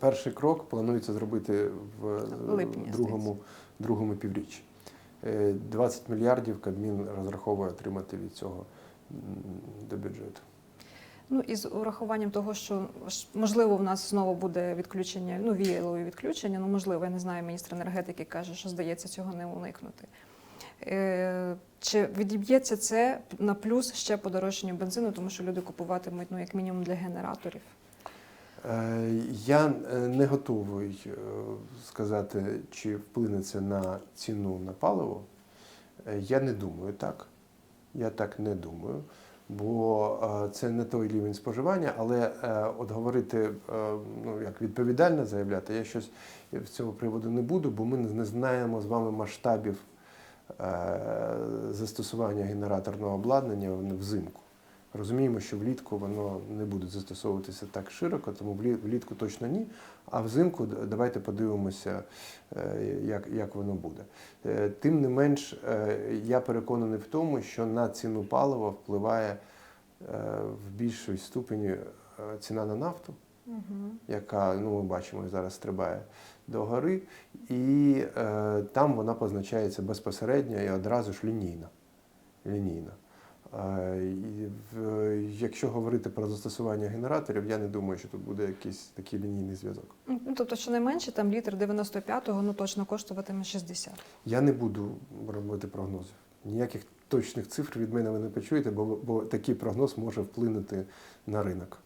Перший крок планується зробити в В липні, другому, другому півріччі. Е, 20 мільярдів Кабмін розраховує отримати від цього до бюджету. Ну і з урахуванням того, що можливо в нас знову буде відключення, ну віялові відключення. Ну можливо, я не знаю. Міністр енергетики каже, що здається цього не уникнути. Е, чи відіб'ється це на плюс ще подорожчанню бензину, тому що люди купуватимуть ну як мінімум для генераторів? Я е, не готовий е, сказати, чи вплине це на ціну на паливо. Е, Я не думаю так. Я так не думаю, бо це не той рівень споживання, але от говорити, ну як відповідально заявляти, я щось з цього приводу не буду, бо ми не знаємо з вами масштабів застосування генераторного обладнання взимку. Розуміємо, що влітку воно не буде застосовуватися так широко, тому влітку точно ні. А взимку давайте подивимося, е, як, як воно буде. Е, Тим не менш, е, я переконаний в тому, що на ціну палива впливає в більшій ступені ціна на нафту, Угу. яка ну, ми бачимо зараз стрибає до гори, і там вона позначається безпосередньо і одразу ж лінійно. лінійно. Якщо говорити про застосування генераторів, я не думаю, що тут буде якийсь такий лінійний зв'язок. Ну тобто, щонайменше там літр 95-го ну точно коштуватиме 60. Я не буду робити прогнозів. Ніяких точних цифр від мене ви не почуєте, бо, бо такий прогноз може вплинути на ринок.